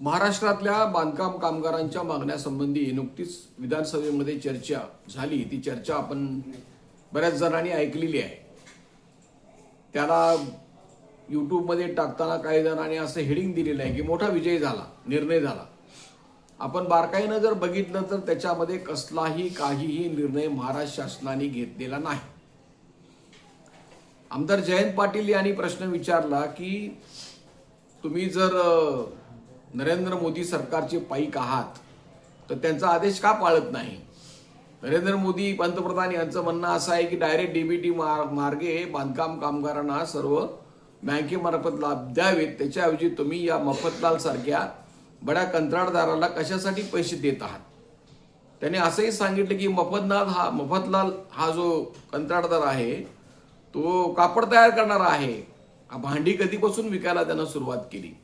महाराष्ट्रातल्या बांधकाम कामगारांच्या मागण्यासंबंधी नुकतीच विधानसभेमध्ये चर्चा झाली. ती चर्चा आपण बऱ्याच जणांनी ऐकलेली आहे. त्याला यूट्यूबमध्ये टाकताना काही जणांनी असं हेडिंग दिलेलं आहे की मोठा विजय झाला निर्णय झाला. आपण बारकाईनं जर बघितलं तर त्याच्यामध्ये कसलाही काहीही निर्णय महाराष्ट्र शासनाने घेतलेला नाही. आमदार जयंत पाटील यांनी प्रश्न विचारला की तुम्ही जर नरेंद्र मोदी सरकारचे पाईक आहात तर त्यांचा आदेश का पाळत नाही? नरेंद्र मोदी पंतप्रधान यांचं म्हणणं असं आहे की डायरेक्ट डीबीटी मार्गे बांधकाम कामगारांना सर्व बँकेमार्फत लाभ द्यावेत. त्याच्याऐवजी तुम्ही या मफतलाल सारख्या बड्या कंत्राटदाराला कशासाठी पैसे देत आहात? त्याने असंही सांगितलं की मफतलाल हा मफतलाल हा जो कंत्राटदार आहे तो कापड तयार करणारा आहे. भांडी कधीपासून विकायला त्यानं सुरुवात केली?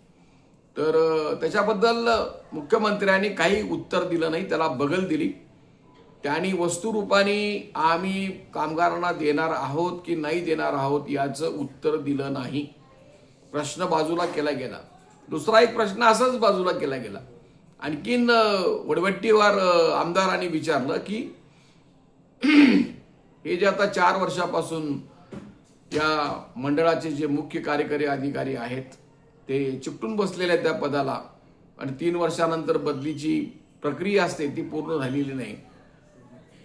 तर त्याच्याबद्दल मुख्यमंत्र्यांनी काही उत्तर दिलं नाही त्याला बगल दिली. त्यांनी वस्तुरूपाने आम्ही कामगारांना देणार आहोत की नाही देणार आहोत याचं उत्तर दिलं नाही. प्रश्न बाजूला केला गेला. दुसरा एक प्रश्न असाच बाजूला केला गेला. आणखीन वडवट्टीवार आमदारांनी विचारलं की हे जे आता चार वर्षापासून या मंडळाचे जे मुख्य कार्यकारी अधिकारी आहेत ते चिपटून बसलेले आहेत त्या पदाला. आणि तीन वर्षानंतर बदलीची प्रक्रिया असते ती पूर्ण झालेली नाही.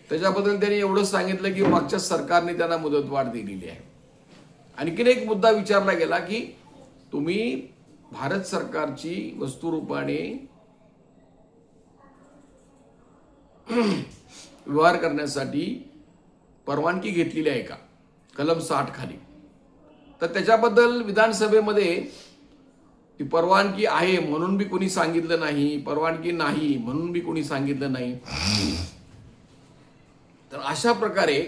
त्याच्याबद्दल त्यांनी एवढंच सांगितलं की मागच्या सरकारने त्यांना मुदतवाढ दिलेली आहे. आणखीन एक मुद्दा विचारला गेला की तुम्ही भारत सरकारची वस्तुरूपाने व्यवहार करण्यासाठी परवानगी घेतलेली आहे का? कलम साठ खाली. तर त्याच्याबद्दल विधानसभेमध्ये ती परवानगी आहे म्हणून बी कोणी सांगितलं नाही परवानगी नाही म्हणून बी कोणी सांगितलं नाही. तर अशा प्रकारे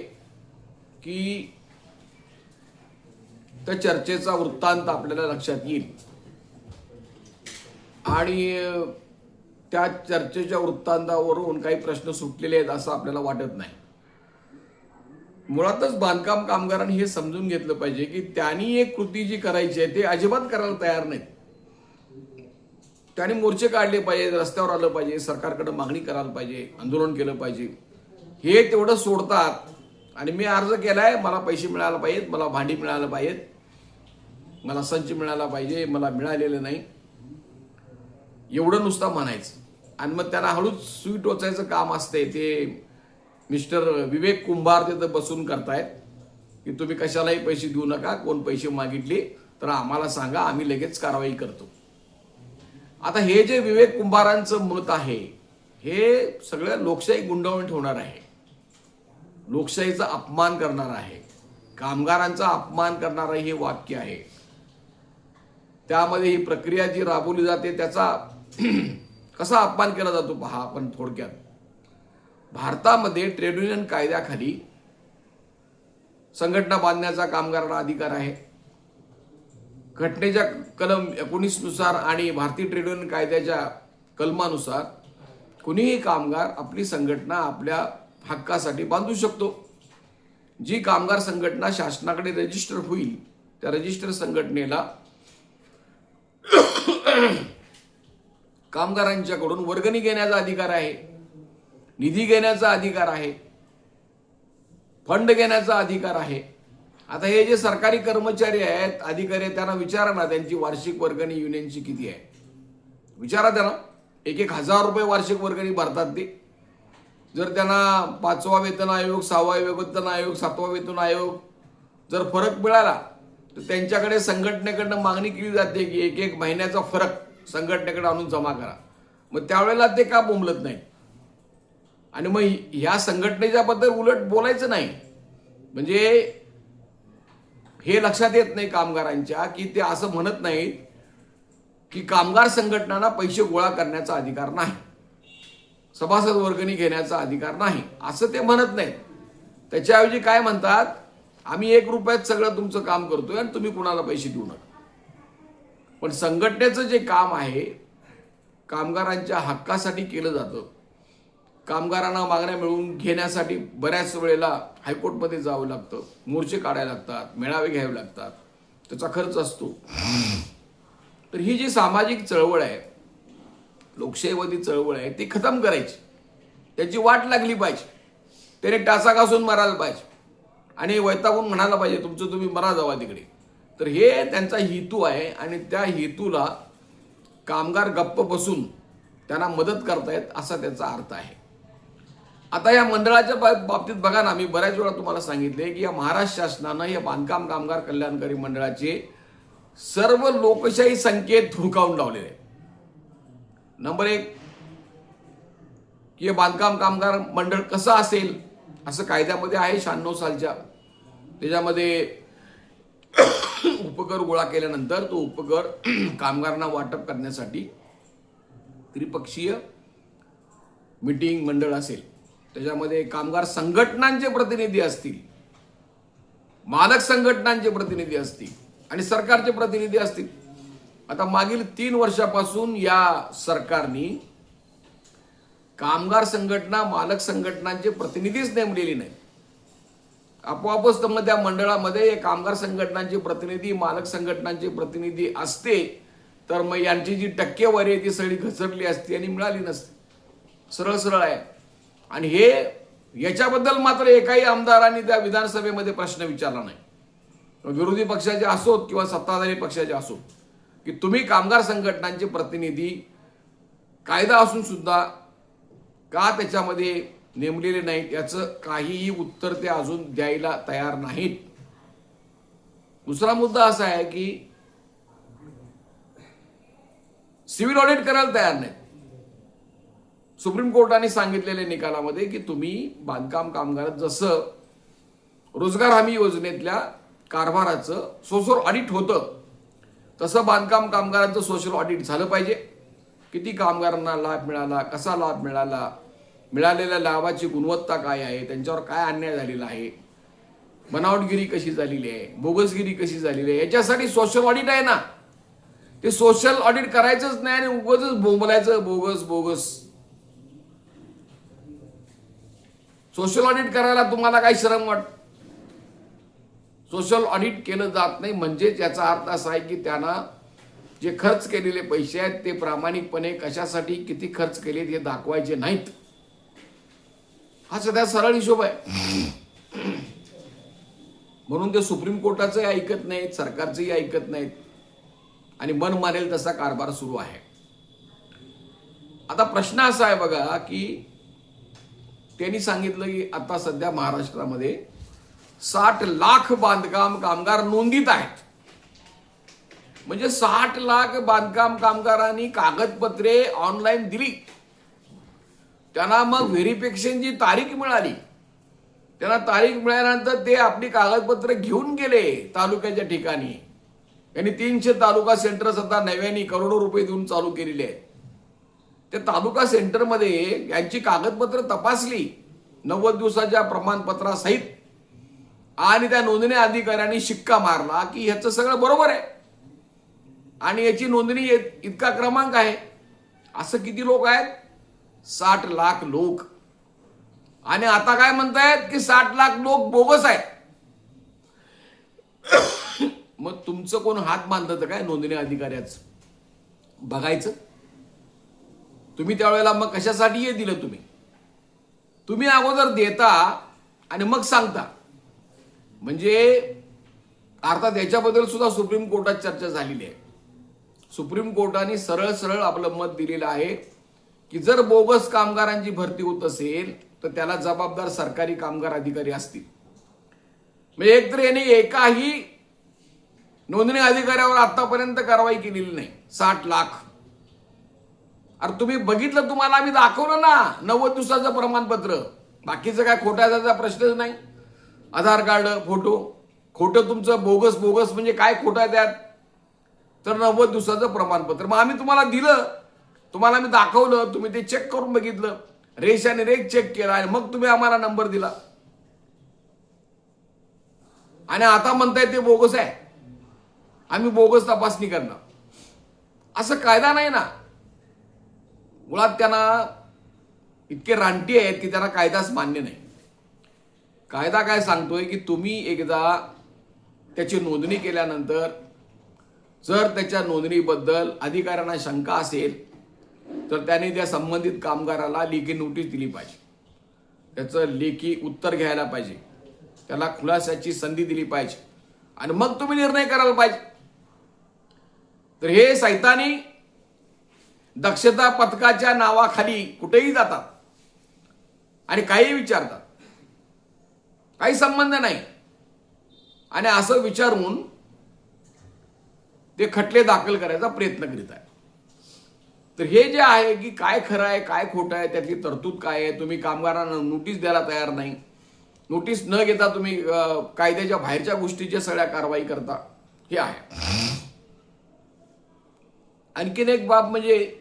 की त्या चर्चेचा वृत्तांत आपल्याला लक्षात येईल. आणि त्या चर्चेच्या वृत्तांतावरून काही प्रश्न सुटलेले आहेत असं आपल्याला वाटत नाही. मुळातच बांधकाम कामगारांनी हे समजून घेतलं पाहिजे की त्यांनी एक कृती जी करायची आहे ते अजिबात करायला तयार नाहीत. त्यांनी मोर्चे काढले पाहिजे रस्त्यावर आलं पाहिजे सरकारकडे मागणी करायला पाहिजे आंदोलन केलं पाहिजे. हे तेवढं सोडतात आणि मी अर्ज केलाय मला पैसे मिळायला पाहिजेत मला भांडी मिळायला पाहिजेत मला संच मिळाला पाहिजे मला मिळालेलं नाही. एवढं नुसतं म्हणायचं. आणि मग त्यांना हळूच सुई टोचायचं काम असते ते मिस्टर विवेक कुंभार तिथं बसून करतायत की तुम्ही कशालाही पैसे देऊ नका कोण पैसे मागितले तर आम्हाला सांगा आम्ही लगेच कारवाई करतो. आता हे जे विवेक कुंभारांचं मत आहे हे सगळं लोकशाही गुंडवून ठेवणार आहे. लोकशाहीचा अपमान करणार आहे. कामगारांचा अपमान करणारं हे वाक्य आहे. त्यामध्ये ही प्रक्रिया जी राबवली जाते त्याचा कसा अपमान केला जातो पहा आपण थोडक्यात. भारतामध्ये ट्रेड युनियन कायद्याखाली संघटना बांधण्याचा कामगारांना अधिकार आहे. घटनेच्या कलम एकोणीसनुसार आणि भारतीय ट्रेड युनियन कायद्याच्या कलमानुसार कुणीही कामगार आपली संघटना आपल्या हक्कासाठी बांधू शकतो. जी कामगार संघटना शासनाकडे रजिस्टर होईल त्या रजिस्टर संघटनेला कामगारांच्याकडून वर्गणी घेण्याचा अधिकार आहे निधी घेण्याचा अधिकार आहे फंड घेण्याचा अधिकार आहे. आता हे जे सरकारी कर्मचारी आहेत अधिकारी आहेत त्यांना विचारा ना त्यांची वार्षिक वर्गणी युनियनची किती आहे? विचारा त्यांना. एक एक हजार रुपये वार्षिक वर्गणी भरतात ते. जर त्यांना पाचवा वेतन आयोग सहावा वेतन आयोग सातवा वेतन आयोग जर फरक मिळाला तर त्यांच्याकडे संघटनेकडनं मागणी केली जाते की एक एक महिन्याचा फरक संघटनेकडे आणून जमा करा. मग त्यावेळेला ते का बोंबलत नाही आणि मग ह्या संघटनेच्या बद्दल उलट बोलायचं नाही. म्हणजे हे लक्षात येत नाही कामगारांच्या की ते असं म्हणत नाहीत की कामगार संघटनांना पैसे गोळा करण्याचा अधिकार नाही. सभासद वर्गणी घेण्याचा अधिकार नाही. असं ते म्हणत नाही त्याच्याऐवजी काय म्हणतात? आम्ही एक रुपयात सगळं तुमचं काम करतोय आणि तुम्ही कुणाला पैसे देऊ नका. पण संघटनेचं जे काम आहे कामगारांच्या हक्कासाठी केलं जातं. कामगारांना मागण्या मिळवून घेण्यासाठी बऱ्याच वेळेला हायकोर्टमध्ये जावं लागतं. मोर्चे काढायला लागतात मेळावे घ्यावे लागतात. त्याचा खर्च असतो. तर ही जी सामाजिक चळवळ आहे लोकशाहीवादी चळवळ आहे ती खतम करायची. त्याची वाट लागली पाहिजे. त्याने टाचा घासून मारायला पाहिजे. आणि वैतागून म्हणायला पाहिजे तुमचं तुम्ही मरा जावा तिकडे. तर हे त्यांचा हेतू आहे आणि त्या हेतूला कामगार गप्प बसून त्यांना मदत करतायत असा त्याचा अर्थ आहे. आता या मंडळाच्या बाबतीत बघा ना मी बऱ्याच वेळा तुम्हाला सांगितले की या महाराष्ट्र शासनानं या बांधकाम कामगार कल्याणकारी मंडळाचे सर्व लोकशाही संकेत धुडकावून लावलेले. आहेत नंबर एक की हे बांधकाम कामगार मंडळ कसं असेल असं कायद्यामध्ये आहे शहाण्णव सालच्या. त्याच्यामध्ये उपकर गोळा केल्यानंतर तो उपकर कामगारांना वाटप करण्यासाठी त्रिपक्षीय मिटिंग मंडळ असेल. त्याच्यामध्ये कामगार संघटनांचे प्रतिनिधी असतील मालक संघटनांचे प्रतिनिधी असतील आणि सरकारचे प्रतिनिधी असतील. आता मागील तीन वर्षापासून या सरकारनी कामगार संघटना मालक संघटनांचे प्रतिनिधीच नेमलेली नाही आपोआपच तर मग त्या मंडळामध्ये कामगार संघटनांचे प्रतिनिधी मालक संघटनांचे प्रतिनिधी असते तर मग यांची जी टक्केवारी आहे ती सगळी घसरली असती आणि मिळाली नसती. सरळ सरळ आहे. आणि हे याच्याबद्दल मात्र एकाही आमदारांनी त्या विधानसभेमध्ये प्रश्न विचारला नाही. विरोधी पक्षाचे असोत किंवा सत्ताधारी पक्षाचे असोत की तुम्ही कामगार संघटनांचे प्रतिनिधी कायदा असून सुद्धा का त्याच्यामध्ये नेमलेले नाहीत याचं काहीही उत्तर ते अजून द्यायला तयार नाहीत. दुसरा मुद्दा असा आहे की सिव्हिल ऑडिट करायला तयार नाहीत. सुप्रीम कोर्टाने सांगितलेल्या निकालामध्ये की तुम्ही बांधकाम कामगार जसं रोजगार हमी योजनेतल्या कारभाराचं सोशल ऑडिट होतं तसं बांधकाम कामगारांचं सोशल ऑडिट झालं पाहिजे. किती कामगारांना लाभ मिळाला कसा लाभ मिळाला मिळालेल्या लाभाची गुणवत्ता काय आहे त्यांच्यावर काय अन्याय झालेला आहे बनावटगिरी कशी झालेली आहे बोगसगिरी कशी झालेली आहे याच्यासाठी सोशल ऑडिट आहे ना. ते सोशल ऑडिट करायचंच नाही आणि उगच बोंबलायचं बोगस बोगस. सोशल ऑडिट करायला तुम्हाला काही श्रम वाट? सोशल ऑडिट केलं जात नाही. म्हणजेच याचा अर्थ असा आहे की त्यांना जे खर्च केलेले पैसे आहेत ते प्रामाणिकपणे कशासाठी किती खर्च केलेत हे दाखवायचे नाहीत. हा सध्या सरळ हिशोब आहे. म्हणून ते सुप्रीम कोर्टाचंही ऐकत नाहीत सरकारचंही ऐकत नाहीत. आणि मन मारेल तसा कारभार सुरू आहे. आता प्रश्न असा आहे बघा की त्यांनी सांगितलं की आता सध्या महाराष्ट्रामध्ये साठ लाख बांधकाम कामगार नोंदीत आहेत. म्हणजे साठ लाख बांधकाम कामगारांनी कागदपत्रे ऑनलाईन दिली. त्यांना मग व्हेरिफिकेशनची तारीख मिळाली. त्यांना तारीख मिळाल्यानंतर ते आपली कागदपत्र घेऊन गेले तालुक्याच्या ठिकाणी. यांनी तीनशे तालुका सेंटर्स आता नव्याने करोडो रुपये देऊन चालू केलेले आहेत. त्या तालुका सेंटरमध्ये यांची कागदपत्र तपासली. नव्वद दिवसाच्या प्रमाणपत्रासहित. आणि त्या नोंदणी अधिकाऱ्यांनी शिक्का मारला की ह्याचं सगळं बरोबर आहे. आणि याची नोंदणी इतका क्रमांक आहे. असं किती लोक आहेत? साठ लाख लोक. आणि आता काय म्हणतायत की साठ लाख लोक बोगस आहेत. मग तुमचं कोण हात बांधत काय नोंदणी अधिकाऱ्याच? बघायचं. तुम्ही त्यावेळेला मग कशासाठी हे दिलं तुम्ही? तुम्ही अगोदर देता आणि मग सांगता. म्हणजे अर्थात याच्याबद्दल सुद्धा सुप्रीम कोर्टात चर्चा झालेली आहे. सुप्रीम कोर्टाने सरळ सरळ आपलं मत दिलेलं आहे की जर बोगस कामगारांची भरती होत असेल तर त्याला जबाबदार सरकारी कामगार अधिकारी असतील. म्हणजे एकतर याने एकाही नोंदणी अधिकाऱ्यावर आतापर्यंत कारवाई केलेली नाही. साठ लाख अरे तुम्ही बघितलं तुम्हाला आम्ही दाखवलं ना नव्वद दिवसाचं प्रमाणपत्र. बाकीचं काय खोटायचा प्रश्नच नाही. Aadhaar card photo. खोटं तुमचं बोगस बोगस म्हणजे काय खोटं आहे त्यात? तर नव्वद दिवसाचं प्रमाणपत्र. मग आम्ही तुम्हाला दिलं तुम्हाला आम्ही दाखवलं तुम्ही ते चेक करून बघितलं. रेष आणि रेख चेक केला आणि मग तुम्ही आम्हाला नंबर दिला. आणि आता म्हणताय ते बोगस आहे. आम्ही बोगस तपासणी करणार. असं कायदा नाही ना. मुळात त्यांना इतके रानटी आहेत की त्यांना कायदाच मान्य नाही. कायदा काय सांगतोय की तुम्ही एकदा त्याची नोंदणी केल्यानंतर जर त्याच्या नोंदणीबद्दल अधिकाऱ्यांना शंका असेल तर त्याने त्या संबंधित कामगाराला लेखी नोटीस दिली पाहिजे. त्याचं लेखी उत्तर घ्यायला पाहिजे. त्याला खुलासाची संधी दिली पाहिजे. आणि मग तुम्ही निर्णय करायला पाहिजे. तर हे सैतानी दक्षता पथकाच्या नावाखाली कुठेही जातात. आणि काही विचारतात. काही संबंध नाही. आणि असं विचारून ते खटले दाखल करायचा प्रयत्न करीत आहे तर हे जे आहे की काय खरं आहे काय खोटं आहे त्यातली तरतूद काय आहे तुम्ही कामगारांना नोटीस द्यायला तयार नाही. नोटीस न घेता तुम्ही कायद्याच्या बाहेरच्या गोष्टीच्या सगळ्या कारवाई करता हे आहे. आणखीन एक बाब म्हणजे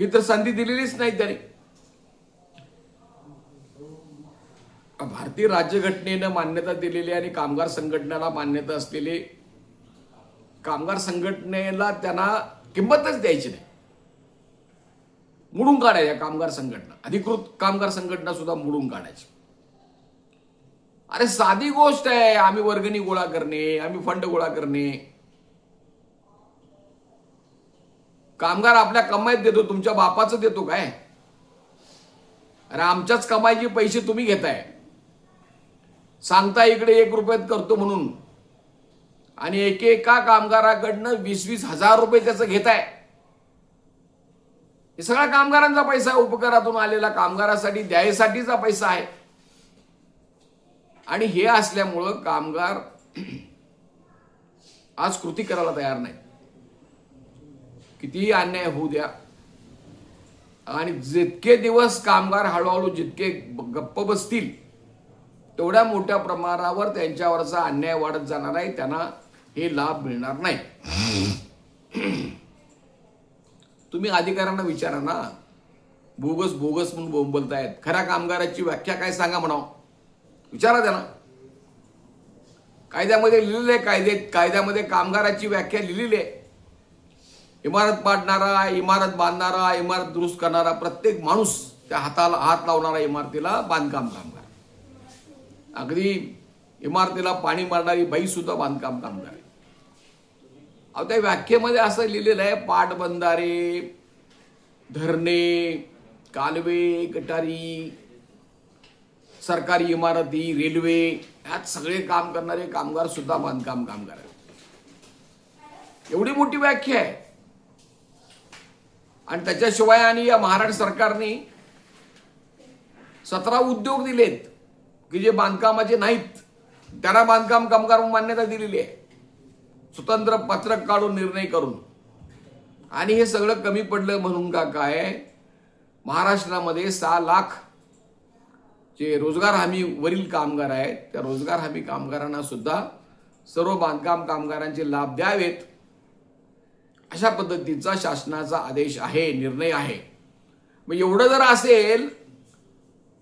ही तर संधी दिलेलीच नाही त्याने. भारतीय राज्यघटनेनं मान्यता दिलेली आणि कामगार संघटनेला मान्यता असलेली कामगार संघटनेला त्यांना किंमतच द्यायची नाही. मोडून काढायच्या कामगार संघटना. अधिकृत कामगार संघटना सुद्धा मोडून काढायची. अरे साधी गोष्ट आहे आम्ही वर्गणी गोळा करणे आम्ही फंड गोळा करणे. कामगार आपल्या कमाईत देतो तुमच्या बापाचं देतो काय? अरे आमच्याच कमाईचे पैसे तुम्ही घेताय. सांगता इकडे एक रुपयात करतो म्हणून. आणि एकेका कामगाराकडनं वीस वीस हजार रुपये त्याचं घेताय. हे सगळा कामगारांचा पैसा आहे, उपकारातून आलेला कामगारासाठी द्यायसाठीचा पैसा आहे. आणि हे असल्यामुळं कामगार आज कृती करायला तयार नाही कितीही अन्याय होऊ द्या. आणि जितके दिवस कामगार हळूहळू जितके गप्प बसतील तेवढ्या मोठ्या प्रमाणावर त्यांच्यावरचा अन्याय वाढत जाणार आहे. त्यांना हे लाभ मिळणार नाही. तुम्ही अधिकाऱ्यांना विचारा ना. बोगस बोगस म्हणून बोंबलतायत खऱ्या कामगाराची व्याख्या काय सांगा म्हणाव. विचारा त्यांना. कायद्यामध्ये लिहिलेलं आहे कायदे कायद्यामध्ये कामगाराची व्याख्या लिहिलेली आहे. इमारत पाडणारा इमारत बांधणारा इमारत दुरुस्त करणारा प्रत्येक माणूस त्या हाताला हात लावणारा इमारतीला बांधकाम कामगार. अगदी इमारतीला पाणी मारणारी बाई सुद्धा बांधकाम कामगार आहे. अहो त्या व्याख्येमध्ये असं लिहिलेलं आहे पाटबंधारे धरणे कालवे गटारी सरकारी इमारती रेल्वे यात सगळे काम करणारे कामगार सुद्धा बांधकाम कामगार आहेत. एवढी मोठी व्याख्या आहे. आणि त्याच्याशिवाय आणि या महाराष्ट्र सरकारने सतरा उद्योग दिलेत की जे बांधकामाचे नाहीत. त्यांना बांधकाम कामगार मान्यता दिलेली आहे. स्वतंत्र पत्रक काढून निर्णय करून. आणि हे सगळं कमी पडलं म्हणून का काय? महाराष्ट्रामध्ये सहा लाख जे रोजगार हमी वरील कामगार आहेत त्या रोजगार हमी कामगारांना सुद्धा सर्व बांधकाम कामगारांचे लाभ द्यावेत. अशा पद्धतीचा शासनाचा आदेश आहे निर्णय आहे. मग एवढं जर असेल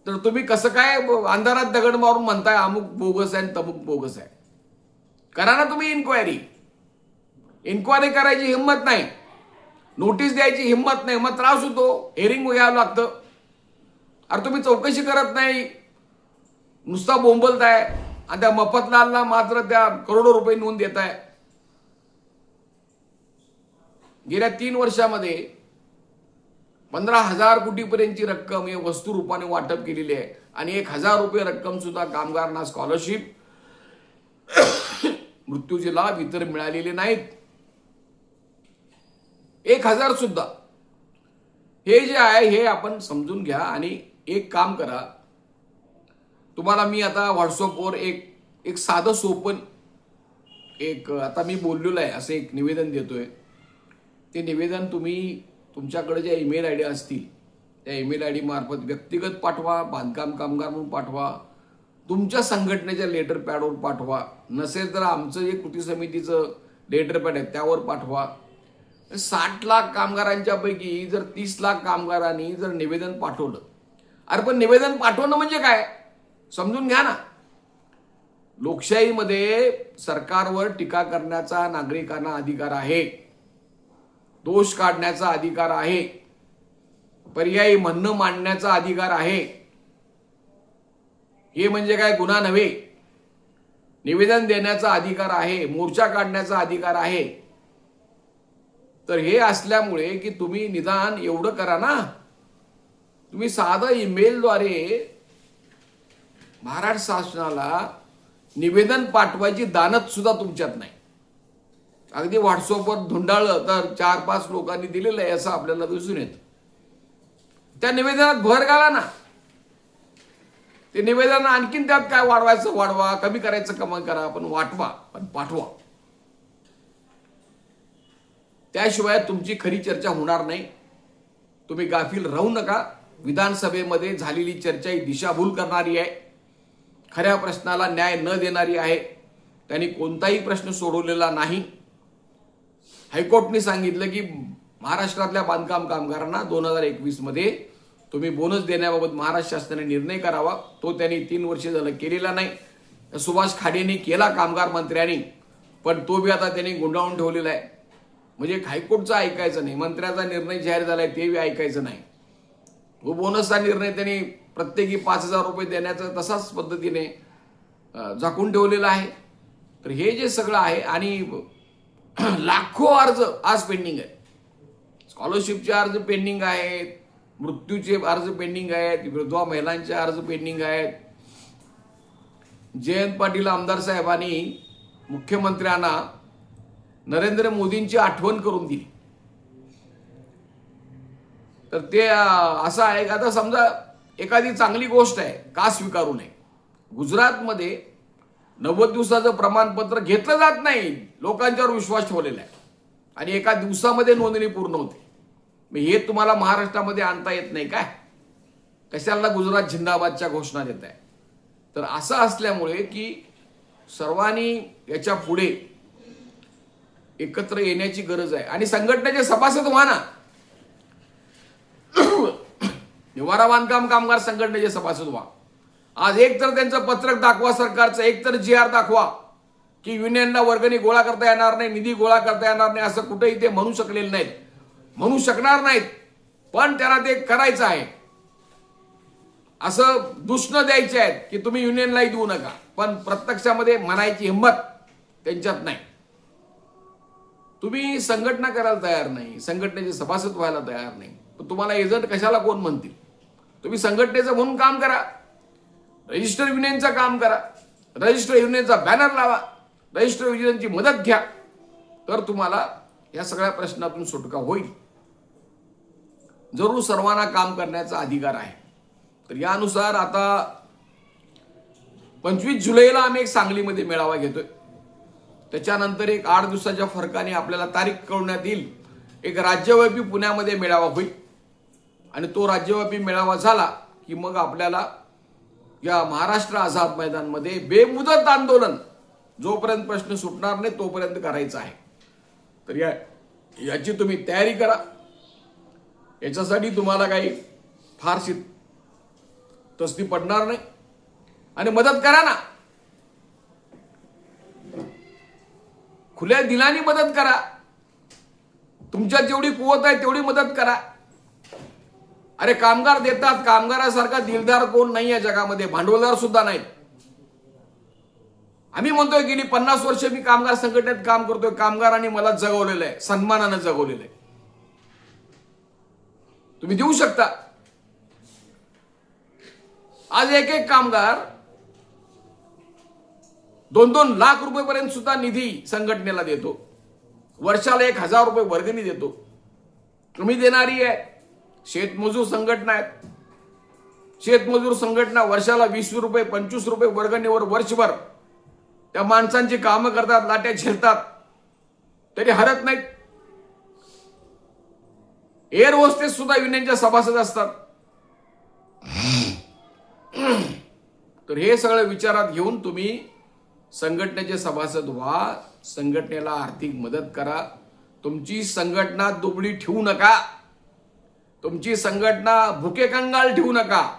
तर तुम्ही कसं काय अंधारात दगड मारून म्हणताय अमुक बोगस आहे आणि तमुक बोगस आहे? करा ना तुम्ही इन्क्वायरी इन्क्वायरी करायची हिंमत नाही. नोटीस द्यायची हिंमत नाही मग त्रास होतो हेरिंग घ्यावं लागतं. अरे तुम्ही चौकशी करत नाही. नुसता बोंबलताय. आणि त्या मफतलालला मात्र त्या करोडो रुपये नोंद देत आहे गेल्या तीन वर्षामध्ये पंधरा हजार कोटीपर्यंतची रक्कम हे वस्तू रूपाने वाटप केलेली आहे. आणि एक हजार रुपये रक्कम सुद्धा कामगारांना स्कॉलरशिप मृत्यूचे लाभ इतर मिळालेले नाहीत. एक हजार सुद्धा. हे जे आहे हे आपण समजून घ्या आणि एक काम करा. तुम्हाला मी आता व्हॉट्सअपवर एक एक साधं सोपन एक आता मी बोललेलो आहे असं एक निवेदन देतोय. ते निवेदन तुम्ही तुमच्याकडे ज्या ईमेल आय डी असतील त्या ईमेल आय डीमार्फत व्यक्तिगत पाठवा बांधकाम कामगार म्हणून पाठवा तुमच्या संघटनेच्या लेटर पॅडवर पाठवा नसेल तर आमचं जे कृती समितीचं लेटर पॅड आहे त्यावर पाठवा. साठ लाख कामगारांच्यापैकी जर तीस लाख कामगारांनी जर निवेदन पाठवलं अरे पण निवेदन पाठवणं म्हणजे काय? समजून घ्या ना. लोकशाहीमध्ये सरकारवर टीका करण्याचा नागरिकांना अधिकार आहे. दोष काढण्याचा अधिकार आहे. पर्यायी म्हणणं मांडण्याचा अधिकार आहे. हे म्हणजे काय? गुन्हा नव्हे. निवेदन देण्याचा अधिकार आहे मोर्चा काढण्याचा अधिकार आहे. तर हे असल्यामुळे की तुम्ही निदान एवढं करा ना. तुम्ही साधं ईमेलद्वारे महाराष्ट्र शासनाला निवेदन पाठवायची दानत सुद्धा तुमच्यात नाही. अगदी व्हॉट्सअपवर धुंडाळलं तर चार पाच लोकांनी दिलेलं आहे असं आपल्याला दिसून येतं. त्या निवेदनात भर घाला ना. ते निवेदन आणखीन त्यात काय वाढवायचं वाढवा कमी करायचं कमी करा पण वाटवा पण पाठवा. त्याशिवाय तुमची खरी चर्चा होणार नाही. तुम्ही गाफील राहू नका. विधानसभेमध्ये झालेली चर्चा ही दिशाभूल करणारी आहे. खऱ्या प्रश्नाला न्याय न देणारी आहे. त्यांनी कोणताही प्रश्न सोडवलेला नाही. हायकोर्टने सांगितलं की महाराष्ट्रातल्या बांधकाम कामगारांना दोन हजार एकवीसमध्ये तुम्ही बोनस देण्याबाबत महाराष्ट्र शासनाने निर्णय करावा. तो त्यांनी तीन वर्ष झालं केलेला नाही. सुभाष खाडेने केला कामगार मंत्र्यांनी पण तो बी आता त्यांनी गुंडाळून ठेवलेला आहे. म्हणजे हायकोर्टचा ऐकायचं नाही मंत्र्याचा निर्णय जाहीर झालाय ते बी ऐकायचं नाही. तो बोनसचा निर्णय त्यांनी प्रत्येकी पाच हजार रुपये देण्याचा तसाच पद्धतीने झाकून ठेवलेला आहे. तर हे जे सगळं आहे आणि लाखो अर्ज आज पेंडिंग आहे स्कॉलरशिपचे अर्ज पेंडिंग आहेत मृत्यूचे अर्ज पेंडिंग आहेत विधवा महिलांचे अर्ज पेंडिंग आहेत. जयंत पाटील आमदार साहेबांनी मुख्यमंत्र्यांना नरेंद्र मोदींची आठवण करून दिली. तर ते असं आहे का? आता समजा एखादी चांगली गोष्ट आहे का स्वीकारू नये? गुजरातमध्ये नव्वद दिवसाचं प्रमाणपत्र घेतलं जात नाही. लोकांच्यावर विश्वास ठेवलेला आहे. आणि एका दिवसामध्ये नोंदणी पूर्ण होते. मग हे तुम्हाला महाराष्ट्रामध्ये आणता येत नाही काय? कशाला गुजरात झिंदाबादच्या घोषणा देत आहे? तर असं असल्यामुळे की सर्वांनी याच्यापुढे एकत्र येण्याची गरज आहे. आणि संघटनेचे सभासद व्हा ना. निवारा बांधकाम कामगार संघटनेचे सभासद व्हा. आज एक तर त्यांचं पत्रक दाखवा सरकारचं एक तर जी आर दाखवा की युनियनला वर्गणी गोळा करता येणार नाही निधी गोळा करता येणार नाही असं कुठेही ते म्हणू शकलेले नाहीत. म्हणू शकणार नाहीत पण त्यांना ते करायचं आहे. असं दुष्ण द्यायचे आहेत की तुम्ही युनियनलाही देऊ नका पण प्रत्यक्षामध्ये म्हणायची हिंमत त्यांच्यात नाही. तुम्ही संघटना करायला तयार नाही संघटनेचे सभासद व्हायला तयार नाही. पण तुम्हाला एजंट कशाला कोण म्हणतील? तुम्ही संघटनेचं म्हणून काम करा. रजिस्टर युनियनचं काम करा. रजिस्टर युनियनचा बॅनर लावा. रजिस्टर युनियनची मदत घ्या. तर तुम्हाला या सगळ्या प्रश्नातून सुटका होईल. जरूर सर्वांना काम करण्याचा अधिकार आहे. तर यानुसार आता पंचवीस जुलैला आम्ही एक सांगलीमध्ये मेळावा घेतोय. त्याच्यानंतर एक आठ दिवसाच्या फरकाने आपल्याला तारीख कळवण्यात येईल. एक राज्यव्यापी पुण्यामध्ये मेळावा होईल. आणि तो राज्यव्यापी मेळावा झाला की मग आपल्याला या महाराष्ट्र आझाद मैदानमध्ये बेमुदत आंदोलन जोपर्यंत प्रश्न सुटणार नाही तोपर्यंत करायचा आहे. तर या याची तुम्ही तयारी करा. याच्यासाठी तुम्हाला काही फारशी तस्ती पडणार नाही. आणि मदत करा ना. खुल्या दिलानी मदत करा. तुमच्यात जेवढी कुवत आहे तेवढी मदत करा. अरे कामगार देतात कामगारासारखा दिलदार कोण नाही या जगामध्ये भांडवलदार सुद्धा नाही आम्ही म्हणतोय गेली पन्नास वर्ष मी कामगार संघटनेत काम करतोय कामगारांनी मला जगवलेलं आहे सन्मानानं जगवलेलं आहे. तुम्ही देऊ शकता. आज एक एक कामगार दोन दोन लाख रुपयेपर्यंत सुद्धा निधी संघटनेला देतो. वर्षाला एक हजार रुपये वर्गणी देतो. तुम्ही देणारी आहे. शेतमजूर संघटना आहेत. शेतमजूर संघटना वर्षाला वीस रुपये पंचवीस रुपये वर्गणीवर वर्षभर त्या माणसांची कामं करतात लाट्या झेलतात. तरी हरत नाहीत. एअर होस्टेस सुद्धा युनियनच्या सभासद असतात. तर हे सगळं विचारात घेऊन तुम्ही संघटनेचे सभासद व्हा. संघटनेला आर्थिक मदत करा. तुमची संघटना दुबळी ठेवू नका. तुमची संघटना भुके कंगाल ठेवू नका.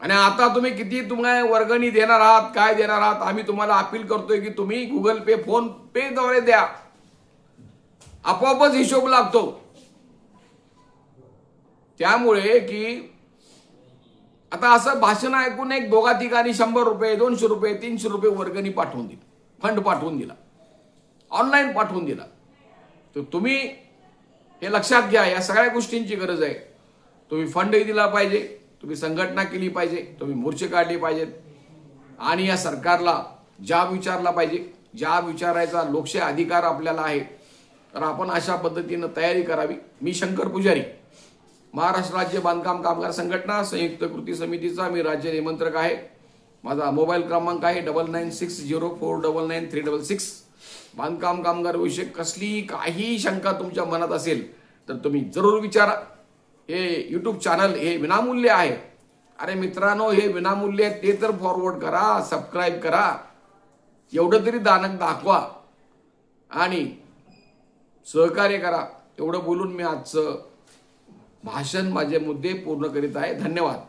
आणि आता तुम्ही किती तुम्हाला वर्गणी देणार आहात काय देणार आहात आम्ही तुम्हाला अपील करतोय की तुम्ही गुगल पे फोन पे द्वारे द्या. आपोआपच हिशोब लागतो. त्यामुळे की आता असं भाषण ऐकून एक दोघा ठिकाणी शंभर रुपये दोनशे रुपये तीनशे रुपये वर्गणी पाठवून दिली. फंड पाठवून दिला. ऑनलाईन पाठवून दिला. तर तुम्ही हे लक्षात घ्या या सगळ्या गोष्टींची गरज आहे. तुम्ही फंडही दिला पाहिजे तुम्ही संघटना केली पाहिजे तुम्ही मोर्चे काढले पाहिजेत. आणि या सरकारला जाब विचारला पाहिजे. जाब विचारायचा लोकशाही अधिकार आपल्याला आहे. तर आपण अशा पद्धतीनं तयारी करावी. मी शंकर पुजारी महाराष्ट्र राज्य बांधकाम कामगार संघटना संयुक्त कृती समितीचा मी राज्य निमंत्रक आहे. माझा मोबाईल क्रमांक आहे double nine six zero four double nine three double six. बांधकाम कामगारविषयी कसली काही शंका तुमच्या मनात असेल तर तुम्ही जरूर विचारा. हे यूट्यूब चॅनल हे विनामूल्य आहे. अरे मित्रांनो हे विनामूल्य आहे ते तर फॉरवर्ड करा सबस्क्राईब करा. एवढं तरी दानक दाखवा. आणि सहकार्य करा. एवढं बोलून मी आजचं भाषण माझे मुद्दे पूर्ण करीत आहे. धन्यवाद.